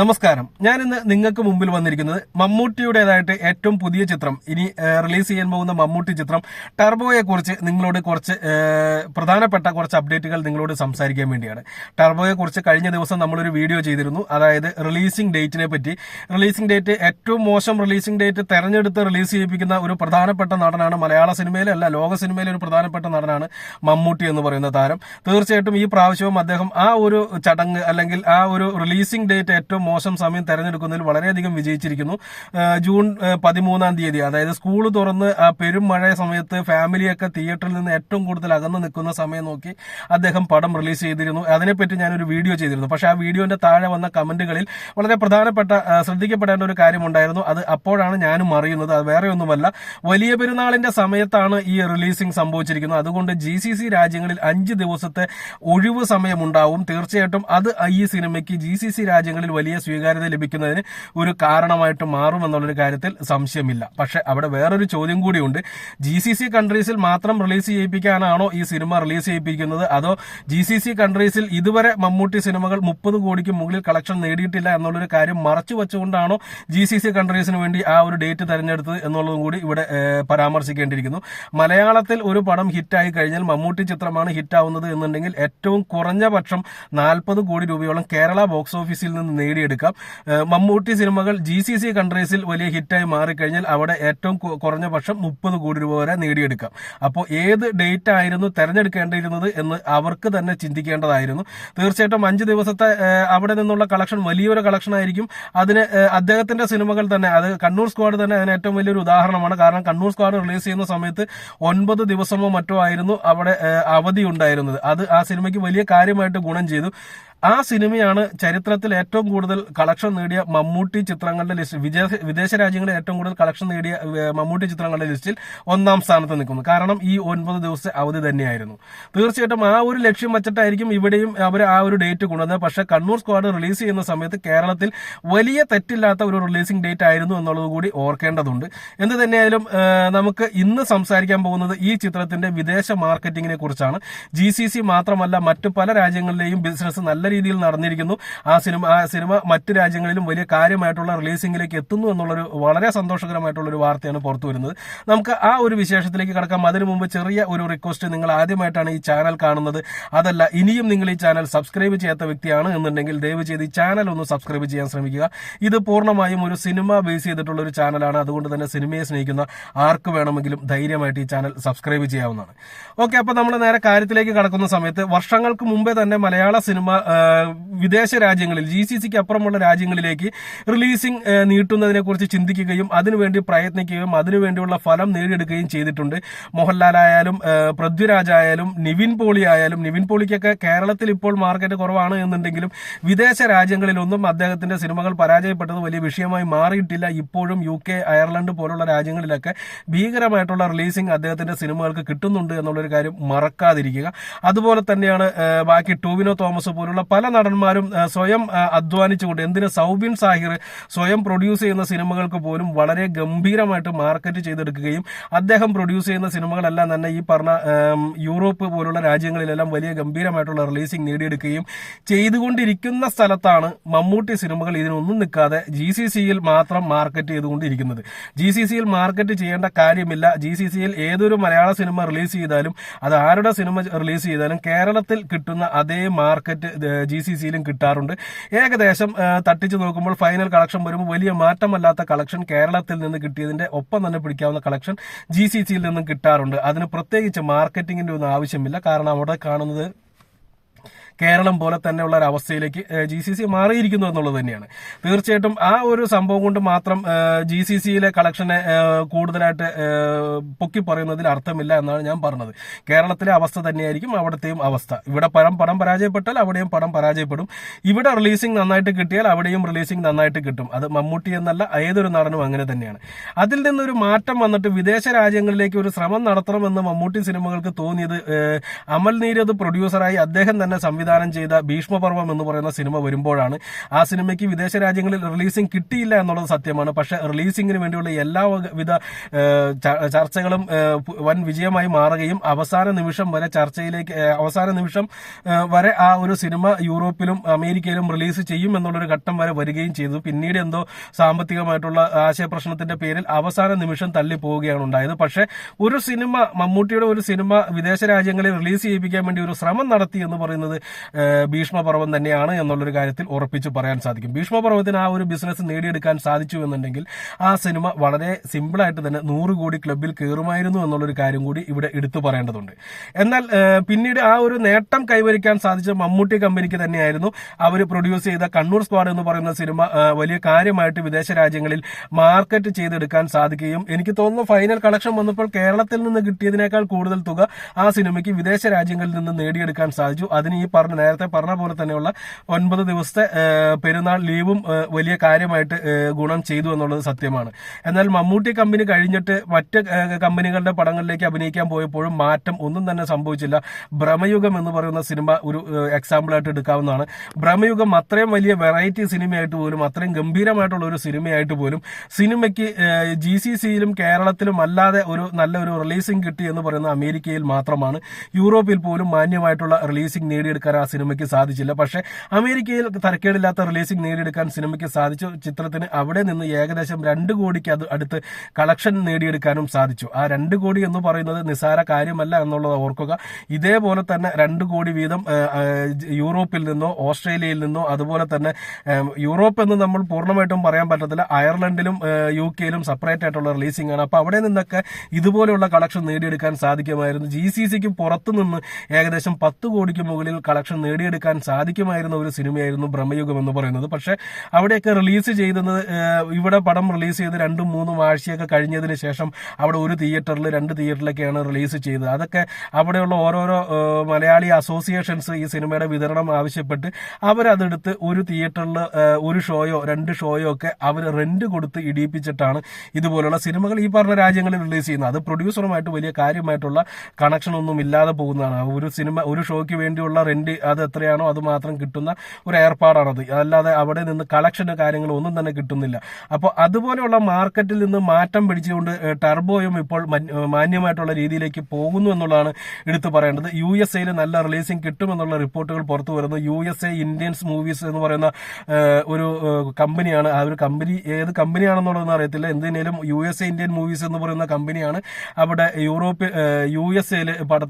നമസ്കാരം. ഞാൻ ഇന്ന് നിങ്ങൾക്ക് മുമ്പിൽ വന്നിരിക്കുന്നത് മമ്മൂട്ടിയുടേതായിട്ട് ഏറ്റവും പുതിയ ചിത്രം ഇനി റിലീസ് ചെയ്യാൻ പോകുന്ന മമ്മൂട്ടി ചിത്രം ടർബോയെ കുറിച്ച് നിങ്ങളോട് കുറച്ച് പ്രധാനപ്പെട്ട കുറച്ച് അപ്ഡേറ്റുകൾ നിങ്ങളോട് സംസാരിക്കാൻ വേണ്ടിയാണ്. ടർബോയെ കുറിച്ച് കഴിഞ്ഞ ദിവസം നമ്മളൊരു വീഡിയോ ചെയ്തിരുന്നു. അതായത് റിലീസിംഗ് ഡേറ്റിനെ പറ്റി. റിലീസിംഗ് ഡേറ്റ് ഏറ്റവും മോശം റിലീസിംഗ് ഡേറ്റ് തെരഞ്ഞെടുത്ത് റിലീസ് ചെയ്യിപ്പിക്കുന്ന ഒരു പ്രധാനപ്പെട്ട നടനാണ് മലയാള സിനിമയിലല്ല ലോക സിനിമയിലെ ഒരു പ്രധാനപ്പെട്ട നടനാണ് മമ്മൂട്ടി എന്ന് പറയുന്ന താരം. തീർച്ചയായിട്ടും ഈ പ്രാവശ്യവും അദ്ദേഹം ആ ഒരു ചടങ്ങ് അല്ലെങ്കിൽ ആ ഒരു റിലീസിംഗ് ഡേറ്റ് ഏറ്റവും മോശം സമയം തെരഞ്ഞെടുക്കുന്നതിൽ വളരെയധികം വിജയിച്ചിരിക്കുന്നു. ജൂൺ പതിമൂന്നാം തീയതി അതായത് സ്കൂൾ തുറന്ന് പെരും മഴ സമയത്ത് ഫാമിലിയൊക്കെ തിയേറ്ററിൽ നിന്ന് ഏറ്റവും കൂടുതൽ അകന്നു നിൽക്കുന്ന സമയം നോക്കി അദ്ദേഹം പടം റിലീസ് ചെയ്തിരുന്നു. അതിനെപ്പറ്റി ഞാനൊരു വീഡിയോ ചെയ്തിരുന്നു. പക്ഷേ ആ വീഡിയോന്റെ താഴെ വന്ന കമന്റുകളിൽ വളരെ പ്രധാനപ്പെട്ട ശ്രദ്ധിക്കപ്പെടേണ്ട ഒരു കാര്യമുണ്ടായിരുന്നു അത് അപ്പോഴാണ് ഞാനും അറിയുന്നത്. അത് വേറെ ഒന്നുമല്ല വലിയ പെരുന്നാളിന്റെ സമയത്താണ് ഈ റിലീസിംഗ് സംഭവിച്ചിരിക്കുന്നത്. അതുകൊണ്ട് ജി സി സി രാജ്യങ്ങളിൽ അഞ്ച് ദിവസത്തെ ഒഴിവ് സമയമുണ്ടാവും. തീർച്ചയായിട്ടും അത് ഈ സിനിമയ്ക്ക് ജി സി സി രാജ്യങ്ങളിൽ വലിയ സ്വീകാര്യത ലഭിക്കുന്നതിന് ഒരു കാരണമായിട്ട് മാറുമെന്നുള്ളൊരു കാര്യത്തിൽ സംശയമില്ല. പക്ഷെ അവിടെ വേറൊരു ചോദ്യം കൂടിയുണ്ട്. ജി സി സി കൺട്രീസിൽ മാത്രം റിലീസ് ചെയ്യിപ്പിക്കാനാണോ ഈ സിനിമ റിലീസ് ചെയ്യിപ്പിക്കുന്നത്? അതോ ജി സി സി കൺട്രീസിൽ ഇതുവരെ മമ്മൂട്ടി സിനിമകൾ മുപ്പത് കോടിക്ക് മുകളിൽ കളക്ഷൻ നേടിയിട്ടില്ല എന്നുള്ളൊരു കാര്യം മറച്ചു വെച്ചുകൊണ്ടാണോ ജി സി സി കൺട്രീസിന് വേണ്ടി ആ ഒരു ഡേറ്റ് തെരഞ്ഞെടുത്തത് എന്നുള്ളതും കൂടി ഇവിടെ പരാമർശിക്കേണ്ടിയിരിക്കുന്നു. മലയാളത്തിൽ ഒരു പടം ഹിറ്റായി കഴിഞ്ഞാൽ മമ്മൂട്ടി ചിത്രമാണ് ഹിറ്റാവുന്നത് എന്നുണ്ടെങ്കിൽ ഏറ്റവും കുറഞ്ഞ പക്ഷം നാൽപ്പത് കോടി രൂപയോളം കേരള ബോക്സ് ഓഫീസിൽ നിന്ന് ഏഹ്, മമ്മൂട്ടി സിനിമകൾ ജി സി സി കൺട്രീസിൽ വലിയ ഹിറ്റായി മാറിക്കഴിഞ്ഞാൽ അവിടെ ഏറ്റവും കുറഞ്ഞ പക്ഷം മുപ്പത് കോടി രൂപ വരെ നേടിയെടുക്കാം. അപ്പോൾ ഏത് ഡേറ്റ് ആയിരുന്നു തെരഞ്ഞെടുക്കേണ്ടിയിരുന്നത് എന്ന് അവർക്ക് തന്നെ ചിന്തിക്കേണ്ടതായിരുന്നു. തീർച്ചയായിട്ടും അഞ്ച് ദിവസത്തെ അവിടെ നിന്നുള്ള കളക്ഷൻ വലിയൊരു കളക്ഷൻ ആയിരിക്കും. അതിന് അദ്ദേഹത്തിന്റെ സിനിമകൾ തന്നെ അത് കണ്ണൂർ സ്ക്വാഡ് തന്നെ അതിന് ഏറ്റവും വലിയൊരു ഉദാഹരണമാണ്. കാരണം കണ്ണൂർ സ്ക്വാഡ് റിലീസ് ചെയ്യുന്ന സമയത്ത് ഒൻപത് ദിവസമോ മറ്റോ ആയിരുന്നു അവിടെ അവധി ഉണ്ടായിരുന്നത്. അത് ആ സിനിമയ്ക്ക് വലിയ കാര്യമായിട്ട് ഗുണം ചെയ്തു. ആ സിനിമയാണ് ചരിത്രത്തിൽ ഏറ്റവും കൂടുതൽ കളക്ഷൻ നേടിയ മമ്മൂട്ടി ചിത്രങ്ങളുടെ ലിസ്റ്റ് വിദേശ വിദേശ രാജ്യങ്ങളിൽ ഏറ്റവും കൂടുതൽ കളക്ഷൻ നേടിയ മമ്മൂട്ടി ചിത്രങ്ങളുടെ ലിസ്റ്റിൽ ഒന്നാം സ്ഥാനത്ത് നിൽക്കുന്നു. കാരണം ഈ ഒൻപത് ദിവസത്തെ അവധി തന്നെയായിരുന്നു. തീർച്ചയായിട്ടും ആ ഒരു ലക്ഷ്യം വച്ചിട്ടായിരിക്കും ഇവിടെയും അവർ ആ ഒരു ഡേറ്റ് കൊണ്ടുവന്നത്. പക്ഷെ കണ്ണൂർ സ്ക്വാഡ് റിലീസ് ചെയ്യുന്ന സമയത്ത് കേരളത്തിൽ വലിയ തെറ്റില്ലാത്ത ഒരു റിലീസിംഗ് ഡേറ്റ് ആയിരുന്നു എന്നുള്ളത് കൂടി ഓർക്കേണ്ടതുണ്ട്. എന്ത് തന്നെയായാലും നമുക്ക് ഇന്ന് സംസാരിക്കാൻ പോകുന്നത് ഈ ചിത്രത്തിന്റെ വിദേശ മാർക്കറ്റിംഗിനെ കുറിച്ചാണ്. ജി മാത്രമല്ല മറ്റു പല രാജ്യങ്ങളിലെയും ബിസിനസ് നല്ല രീതിയിൽ നടന്നിരിക്കുന്നു. ആ സിനിമ ആ സിനിമ മറ്റ് രാജ്യങ്ങളിലും വലിയ കാര്യമായിട്ടുള്ള റിലീസിംഗിലേക്ക് എത്തുന്നു എന്നുള്ളൊരു വളരെ സന്തോഷകരമായിട്ടുള്ള ഒരു വാർത്തയാണ് പുറത്തു വരുന്നത്. നമുക്ക് ആ ഒരു വിശേഷത്തിലേക്ക് കടക്കാം. അതിനു മുമ്പ് ചെറിയ ഒരു റിക്വസ്റ്റ് നിങ്ങൾ ആദ്യമായിട്ടാണ് ഈ ചാനൽ കാണുന്നത്. അതല്ല ഇനിയും നിങ്ങൾ ഈ ചാനൽ സബ്സ്ക്രൈബ് ചെയ്യാത്ത വ്യക്തിയാണ് എന്നുണ്ടെങ്കിൽ ദയവ് ചെയ്ത് ഈ ചാനൽ ഒന്ന് സബ്സ്ക്രൈബ് ചെയ്യാൻ ശ്രമിക്കുക. ഇത് പൂർണമായും ഒരു സിനിമ ബേസ് ചെയ്തിട്ടുള്ള ഒരു ചാനലാണ്. അതുകൊണ്ട് തന്നെ സിനിമയെ സ്നേഹിക്കുന്ന ആർക്ക് വേണമെങ്കിലും ധൈര്യമായിട്ട് ഈ ചാനൽ സബ്സ്ക്രൈബ് ചെയ്യാവുന്നതാണ്. ഓക്കെ അപ്പൊ നമ്മൾ നേരെ കാര്യത്തിലേക്ക് കടക്കുന്ന സമയത്ത് വർഷങ്ങൾക്ക് മുമ്പേ തന്നെ മലയാള സിനിമ വിദേശ രാജ്യങ്ങളിൽ ജി സി സിക്ക് അപ്പുറമുള്ള രാജ്യങ്ങളിലേക്ക് റിലീസിംഗ് നീട്ടുന്നതിനെ കുറിച്ച് ചിന്തിക്കുകയും അതിനുവേണ്ടി പ്രയത്നിക്കുകയും അതിനുവേണ്ടിയുള്ള ഫലം നേടിയെടുക്കുകയും ചെയ്തിട്ടുണ്ട്. മോഹൻലാൽ ആയാലും പൃഥ്വിരാജ് ആയാലും നിവിൻ പോളി ആയാലും നിവിൻ പോളിക്കൊക്കെ കേരളത്തിൽ ഇപ്പോൾ മാർക്കറ്റ് കുറവാണ് എന്നുണ്ടെങ്കിലും വിദേശ രാജ്യങ്ങളിലൊന്നും അദ്ദേഹത്തിന്റെ സിനിമകൾ പരാജയപ്പെട്ടത് വലിയ വിഷയമായി മാറിയിട്ടില്ല. ഇപ്പോഴും യു കെ അയർലൻഡ് പോലുള്ള രാജ്യങ്ങളിലൊക്കെ ഭീകരമായിട്ടുള്ള റിലീസിംഗ് അദ്ദേഹത്തിന്റെ സിനിമകൾക്ക് കിട്ടുന്നുണ്ട് എന്നുള്ളൊരു കാര്യം മറക്കാതിരിക്കുക. അതുപോലെ തന്നെയാണ് ബാക്കി ടോവിനോ തോമസ് പോലുള്ള പല നടന്മാരും സ്വയം അധ്വാനിച്ചുകൊണ്ട് എന്തിന് സൗബിൻ സാഹിർ സ്വയം പ്രൊഡ്യൂസ് ചെയ്യുന്ന സിനിമകൾക്ക് പോലും വളരെ ഗംഭീരമായിട്ട് മാർക്കറ്റ് ചെയ്തെടുക്കുകയും അദ്ദേഹം പ്രൊഡ്യൂസ് ചെയ്യുന്ന സിനിമകളെല്ലാം തന്നെ ഈ പറഞ്ഞ യൂറോപ്പ് പോലുള്ള രാജ്യങ്ങളിലെല്ലാം വലിയ ഗംഭീരമായിട്ടുള്ള റിലീസിംഗ് നേടിയെടുക്കുകയും ചെയ്തുകൊണ്ടിരിക്കുന്ന സ്ഥലത്താണ് മമ്മൂട്ടി സിനിമകൾ ഇതിനൊന്നും നിൽക്കാതെ ജി സി സിയിൽ മാത്രം മാർക്കറ്റ് ചെയ്തുകൊണ്ടിരിക്കുന്നത്. ജി സി സിയിൽ മാർക്കറ്റ് ചെയ്യേണ്ട കാര്യമില്ല. ജി സി സിയിൽ ഏതൊരു മലയാള സിനിമ റിലീസ് ചെയ്താലും അത് ആരുടെ സിനിമ റിലീസ് ചെയ്താലും കേരളത്തിൽ കിട്ടുന്ന അതേ മാർക്കറ്റ് ജി സി സിയിലും കിട്ടാറുണ്ട്. ഏകദേശം തട്ടിച്ച് നോക്കുമ്പോൾ ഫൈനൽ കളക്ഷൻ വരുമ്പോൾ വലിയ മാറ്റമല്ലാത്ത കളക്ഷൻ കേരളത്തിൽ നിന്ന് കിട്ടിയതിന്റെ ഒപ്പം തന്നെ പിടിക്കാവുന്ന കളക്ഷൻ ജി സി സിയിൽ നിന്നും കിട്ടാറുണ്ട്. അതിന് പ്രത്യേകിച്ച് മാർക്കറ്റിംഗിന്റെ ഒന്നും ആവശ്യമില്ല. കാരണം അവിടെ കാണുന്നത് കേരളം പോലെ തന്നെയുള്ള ഒരു അവസ്ഥയിലേക്ക് ജി സി സി മാറിയിരിക്കുന്നു എന്നുള്ളത് തന്നെയാണ്. തീർച്ചയായിട്ടും ആ ഒരു സംഭവം കൊണ്ട് മാത്രം ജി സി സിയിലെ കളക്ഷനെ കൂടുതലായിട്ട് പൊക്കി പറയുന്നതിൽ അർത്ഥമില്ല എന്നാണ് ഞാൻ പറഞ്ഞത്. കേരളത്തിലെ അവസ്ഥ തന്നെയായിരിക്കും അവിടത്തെയും അവസ്ഥ. ഇവിടെ പടം പടം പരാജയപ്പെട്ടാൽ അവിടെയും പടം പരാജയപ്പെടും. ഇവിടെ റിലീസിംഗ് നന്നായിട്ട് കിട്ടിയാൽ അവിടെയും റിലീസിംഗ് നന്നായിട്ട് കിട്ടും. അത് മമ്മൂട്ടി എന്നല്ല ഏതൊരു നടനും അങ്ങനെ തന്നെയാണ്. അതിൽ നിന്നൊരു മാറ്റം വന്നിട്ട് വിദേശ രാജ്യങ്ങളിലേക്ക് ഒരു ശ്രമം നടത്തണമെന്ന് മമ്മൂട്ടി സിനിമകൾക്ക് തോന്നിയത് അമൽ നീരത് പ്രൊഡ്യൂസറായി അദ്ദേഹം തന്നെ സംവിധാനം സംവിധാനം ചെയ്ത ഭീഷ്മപർവം എന്ന് പറയുന്ന സിനിമ വരുമ്പോഴാണ് ആ സിനിമയ്ക്ക് വിദേശ രാജ്യങ്ങളിൽ റിലീസിംഗ് കിട്ടിയില്ല എന്നുള്ളത് സത്യമാണ്. പക്ഷേ റിലീസിംഗിന് വേണ്ടിയുള്ള എല്ലാവിധ വിധ ചർച്ചകളും വൻ വിജയമായി മാറുകയും അവസാന നിമിഷം വരെ ചർച്ചയിലേക്ക് അവസാന നിമിഷം വരെ ആ ഒരു സിനിമ യൂറോപ്പിലും അമേരിക്കയിലും റിലീസ് ചെയ്യും എന്നുള്ളൊരു ഘട്ടം വരെ വരികയും ചെയ്തു. പിന്നീട് എന്തോ സാമ്പത്തികമായിട്ടുള്ള ആശയപ്രശ്നത്തിന്റെ പേരിൽ അവസാന നിമിഷം തള്ളി പോവുകയാണ് ഉണ്ടായത്. പക്ഷേ ഒരു സിനിമ മമ്മൂട്ടിയുടെ ഒരു സിനിമ വിദേശ രാജ്യങ്ങളിൽ റിലീസ് ചെയ്യിപ്പിക്കാൻ വേണ്ടി ഒരു ശ്രമം നടത്തി എന്ന് പറയുന്നത് ഭീഷ്മപർവം തന്നെയാണ് എന്നുള്ളൊരു കാര്യത്തിൽ ഉറപ്പിച്ച് പറയാൻ സാധിക്കും. ഭീഷ്മപർവത്തിന് ആ ഒരു ബിസിനസ് നേടിയെടുക്കാൻ സാധിച്ചു എന്നുണ്ടെങ്കിൽ ആ സിനിമ വളരെ സിമ്പിളായിട്ട് തന്നെ നൂറ് കോടി ക്ലബിൽ കയറുമായിരുന്നു എന്നുള്ളൊരു കാര്യം കൂടി ഇവിടെ എടുത്തു പറയേണ്ടതുണ്ട്. എന്നാൽ പിന്നീട് ആ ഒരു നേട്ടം കൈവരിക്കാൻ സാധിച്ച മമ്മൂട്ടി കമ്പനിക്ക് തന്നെയായിരുന്നു അവർ പ്രൊഡ്യൂസ് ചെയ്ത കണ്ണൂർ സ്ക്വാഡ് എന്ന് പറയുന്ന സിനിമ വലിയ കാര്യമായിട്ട് വിദേശ രാജ്യങ്ങളിൽ മാർക്കറ്റ് ചെയ്തെടുക്കാൻ സാധിക്കുകയും എനിക്ക് തോന്നുന്നു ഫൈനൽ കളക്ഷൻ വന്നപ്പോൾ കേരളത്തിൽ നിന്ന് കിട്ടിയതിനേക്കാൾ കൂടുതൽ തുക ആ സിനിമയ്ക്ക് വിദേശ രാജ്യങ്ങളിൽ നിന്ന് നേടിയെടുക്കാൻ സാധിച്ചു. അതിന് ഈ പറഞ്ഞ നേരത്തെ പറഞ്ഞ പോലെ തന്നെയുള്ള ഒൻപത് ദിവസത്തെ പെരുന്നാൾ ലീവും വലിയ കാര്യമായിട്ട് ഗുണം ചെയ്തു എന്നുള്ളത് സത്യമാണ്. എന്നാൽ മമ്മൂട്ടി കമ്പനി കഴിഞ്ഞിട്ട് മറ്റ് കമ്പനികളുടെ പടങ്ങളിലേക്ക് അഭിനയിക്കാൻ പോയപ്പോഴും മാറ്റം ഒന്നും തന്നെ സംഭവിച്ചില്ല. ഭ്രമയുഗം എന്ന് പറയുന്ന സിനിമ ഒരു എക്സാമ്പിൾ ആയിട്ട് എടുക്കാവുന്നതാണ്. ഭ്രമയുഗം അത്രയും വലിയ വെറൈറ്റി സിനിമയായിട്ട് പോലും അത്രയും ഗംഭീരമായിട്ടുള്ള ഒരു സിനിമയായിട്ട് പോലും സിനിമയ്ക്ക് ജി സി സിയിലും കേരളത്തിലും അല്ലാതെ ഒരു നല്ലൊരു റിലീസിംഗ് കിട്ടി എന്ന് പറയുന്ന അമേരിക്കയിൽ മാത്രമാണ്. യൂറോപ്പിൽ പോലും മാന്യമായിട്ടുള്ള റിലീസിംഗ് നേടിയെടുക്കാൻ ആ സിനിമയ്ക്ക് സാധിച്ചില്ല. പക്ഷേ അമേരിക്കയിൽ തരക്കേടില്ലാത്ത റിലീസിംഗ് നേടിയെടുക്കാൻ സിനിമയ്ക്ക് സാധിച്ചു ചിത്രത്തിന് അവിടെ നിന്ന് ഏകദേശം രണ്ട് കോടിക്ക് അത് അടുത്ത് കളക്ഷൻ നേടിയെടുക്കാനും സാധിച്ചു. ആ രണ്ട് കോടി എന്ന് പറയുന്നത് നിസാര കാര്യമല്ല എന്നുള്ളത് ഓർക്കുക. ഇതേപോലെ തന്നെ രണ്ട് കോടി വീതം യൂറോപ്പിൽ നിന്നോ ഓസ്ട്രേലിയയിൽ നിന്നോ അതുപോലെ തന്നെ യൂറോപ്പ് എന്ന് നമ്മൾ പൂർണമായിട്ടും പറയാൻ പറ്റത്തില്ല. അയർലൻഡിലും യു കെയിലും സെപ്പറേറ്റ് ആയിട്ടുള്ള റിലീസിംഗ് ആണ്. അപ്പൊ അവിടെ നിന്നൊക്കെ ഇതുപോലെയുള്ള കളക്ഷൻ നേടിയെടുക്കാൻ സാധിക്കുമായിരുന്നു. ജി സി സിക്ക് പുറത്തുനിന്ന് ഏകദേശം പത്ത് കോടിക്ക് മുകളിൽ കളക്ഷൻ നേടിയെടുക്കാൻ സാധിക്കുമായിരുന്ന ഒരു സിനിമയായിരുന്നു ബ്രഹ്മയുഗം എന്ന് പറയുന്നത്. പക്ഷേ അവിടെയൊക്കെ റിലീസ് ചെയ്തത് ഇവിടെ പടം റിലീസ് ചെയ്ത് രണ്ടും മൂന്നും ആഴ്ചയൊക്കെ കഴിഞ്ഞതിന് ശേഷം അവിടെ ഒരു തിയേറ്ററിൽ രണ്ട് തിയേറ്ററിലൊക്കെയാണ് റിലീസ് ചെയ്തത്. അതൊക്കെ അവിടെയുള്ള ഓരോരോ മലയാളി അസോസിയേഷൻസ് ഈ സിനിമയുടെ വിതരണം ആവശ്യപ്പെട്ട് അവരതെടുത്ത് ഒരു തിയേറ്ററിൽ ഒരു ഷോയോ രണ്ട് ഷോയോ ഒക്കെ അവർ റെന്റ് കൊടുത്ത് ഇടിയിപ്പിച്ചിട്ടാണ് ഇതുപോലുള്ള സിനിമകൾ ഈ പറഞ്ഞ രാജ്യങ്ങളിൽ റിലീസ് ചെയ്യുന്നത്. അത് പ്രൊഡ്യൂസറുമായിട്ട് വലിയ കാര്യമായിട്ടുള്ള കണക്ഷൻ ഒന്നും ഇല്ലാതെ പോകുന്നതാണ്. ഒരു സിനിമ ഒരു ഷോയ്ക്ക് വേണ്ടിയുള്ള റെന്റ് അത് എത്രയാണോ അത് മാത്രം കിട്ടുന്ന ഒരു ഏർപ്പാടാണത്. അല്ലാതെ അവിടെ നിന്ന് കളക്ഷൻ കാര്യങ്ങളോ ഒന്നും തന്നെ കിട്ടുന്നില്ല. അപ്പോൾ അതുപോലെയുള്ള മാർക്കറ്റിൽ നിന്ന് മാറ്റം പിടിച്ചുകൊണ്ട് ടർബോയും ഇപ്പോൾ മാന്യമായിട്ടുള്ള രീതിയിലേക്ക് പോകുന്നു എന്നുള്ളതാണ് എടുത്തു പറയേണ്ടത്. യു എസ് എയിൽ നല്ല റിലീസിംഗ് കിട്ടുമെന്നുള്ള റിപ്പോർട്ടുകൾ പുറത്തു വരുന്നു. U S A Indians movies എന്ന് പറയുന്ന ഒരു കമ്പനിയാണ്. ആ ഒരു കമ്പനി ഏത് കമ്പനിയാണെന്നുള്ളതെന്ന് അറിയത്തില്ല. എന്തിനേലും U S A Indian movies എന്ന് പറയുന്ന കമ്പനിയാണ് അവിടെ യൂറോപ്പ് ഏഹ്, യു എസ് എയിൽ പട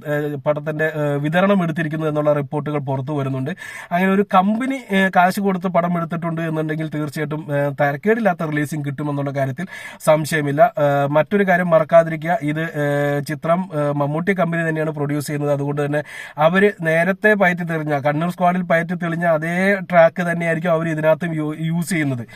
പടത്തിന്റെ വിതരണം എടുത്തിരിക്കുന്നത് എന്നുള്ള റിപ്പോർട്ടുകൾ പുറത്തു വരുന്നുണ്ട്. അങ്ങനെ ഒരു കമ്പനി കാശ് കൊടുത്ത് പടം എടുത്തിട്ടുണ്ട് എന്നുണ്ടെങ്കിൽ തീർച്ചയായിട്ടും തരക്കേടില്ലാത്ത റിലീസിംഗ് കിട്ടുമെന്നുള്ള കാര്യത്തിൽ സംശയമില്ല. മറ്റൊരു കാര്യം മറക്കാതിരിക്കുക. ഇത് ചിത്രം മമ്മൂട്ടി കമ്പനി തന്നെയാണ് പ്രൊഡ്യൂസ് ചെയ്യുന്നത്. അതുകൊണ്ട് തന്നെ അവർ നേരത്തെ പയറ്റി തെളിഞ്ഞ കണ്ണൂർ സ്ക്വാഡിൽ പയറ്റി തെളിഞ്ഞ അതേ ട്രാക്ക് തന്നെയായിരിക്കും അവർ ഇതിനകത്തും യൂസ് ചെയ്യുന്നത്.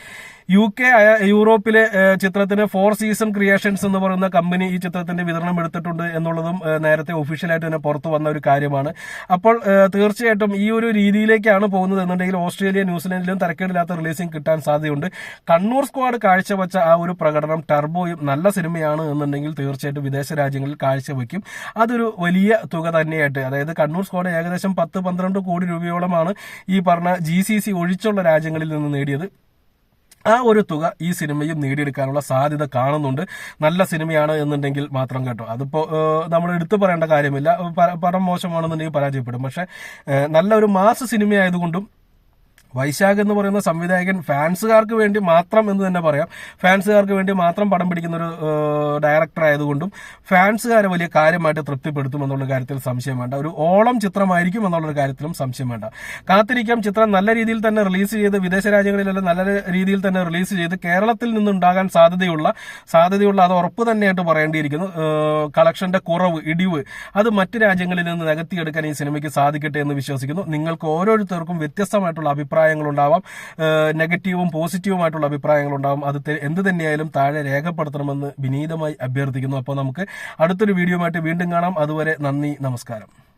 യു കെ യൂറോപ്പിലെ ചിത്രത്തിന് ഫോർ സീസൺ ക്രിയേഷൻസ് എന്ന് പറയുന്ന കമ്പനി ഈ ചിത്രത്തിന്റെ വിതരണം എടുത്തിട്ടുണ്ട് എന്നുള്ളതും നേരത്തെ ഒഫീഷ്യലായിട്ട് തന്നെ പുറത്തു വന്ന ഒരു കാര്യമാണ്. അപ്പോൾ തീർച്ചയായിട്ടും ഈ ഒരു രീതിയിലേക്കാണ് പോകുന്നത്. എന്നുണ്ടെങ്കിൽ ഓസ്ട്രേലിയ ന്യൂസിലൻഡിലും തരക്കേടില്ലാത്ത റിലീസിംഗ് കിട്ടാൻ സാധ്യതയുണ്ട്. കണ്ണൂർ സ്ക്വാഡ് കാഴ്ചവെച്ച ആ ഒരു പ്രകടനം ടർബോയും നല്ല സിനിമയാണ് എന്നുണ്ടെങ്കിൽ തീർച്ചയായിട്ടും വിദേശ രാജ്യങ്ങളിൽ കാഴ്ചവെക്കും. അതൊരു വലിയ തുക തന്നെയായിട്ട്. അതായത് കണ്ണൂർ സ്ക്വാഡ് ഏകദേശം പത്ത് പന്ത്രണ്ട് കോടി രൂപയോളമാണ് ഈ പറഞ്ഞ ജി ഒഴിച്ചുള്ള രാജ്യങ്ങളിൽ നിന്ന് നേടിയത്. ആ ഒരു തുക ഈ സിനിമയും നേടിയെടുക്കാനുള്ള സാധ്യത കാണുന്നുണ്ട്. നല്ല സിനിമയാണ് എന്നുണ്ടെങ്കിൽ മാത്രം കേട്ടോ. അതിപ്പോ നമ്മൾ എടുത്തു പറയേണ്ട കാര്യമില്ല. പടം മോശമാണെന്നുണ്ടെങ്കിൽ പരാജയപ്പെടും. പക്ഷെ നല്ലൊരു മാസ് സിനിമയായതുകൊണ്ടും വൈശാഖ് എന്ന് പറയുന്ന സംവിധായകൻ ഫാൻസുകാർക്ക് വേണ്ടി മാത്രം എന്ന് തന്നെ പറയാം. ഫാൻസുകാർക്ക് വേണ്ടി മാത്രം പടം പിടിക്കുന്ന ഒരു ഡയറക്ടർ ആയതുകൊണ്ടും ഫാൻസുകാരെ വലിയ കാര്യമായിട്ട് തൃപ്തിപ്പെടുത്തും എന്നുള്ള കാര്യത്തിൽ സംശയം വേണ്ട. ഒരു ഓളം ചിത്രമായിരിക്കും എന്നുള്ള കാര്യത്തിലും സംശയം വേണ്ട. കാത്തിരിക്കാം. ചിത്രം നല്ല രീതിയിൽ തന്നെ റിലീസ് ചെയ്ത് വിദേശ രാജ്യങ്ങളിലെല്ലാം നല്ല രീതിയിൽ തന്നെ റിലീസ് ചെയ്ത് കേരളത്തിൽ നിന്നുണ്ടാകാൻ സാധ്യതയുള്ള സാധ്യതയുള്ള അത് ഉറപ്പ് തന്നെയായിട്ട് പറയേണ്ടിയിരിക്കുന്നു. കളക്ഷന്റെ കുറവ് ഇടിവ് അത് മറ്റ് രാജ്യങ്ങളിൽ നിന്ന് നികത്തിയെടുക്കാൻ ഈ സിനിമയ്ക്ക് സാധിക്കട്ടെ എന്ന് വിശ്വസിക്കുന്നു. നിങ്ങൾക്ക് ഓരോരുത്തർക്കും വ്യത്യസ്തമായിട്ടുള്ള അഭിപ്രായങ്ങളുണ്ടാവാം. നെഗറ്റീവും പോസിറ്റീവുമായിട്ടുള്ള അഭിപ്രായങ്ങളുണ്ടാവും. അത് എന്ത് തന്നെയായാലും താഴെ രേഖപ്പെടുത്തണമെന്ന് വിനീതമായി അഭ്യർത്ഥിക്കുന്നു. അപ്പോൾ നമുക്ക് അടുത്തൊരു വീഡിയോ വീണ്ടും കാണാം. അതുവരെ നന്ദി നമസ്കാരം.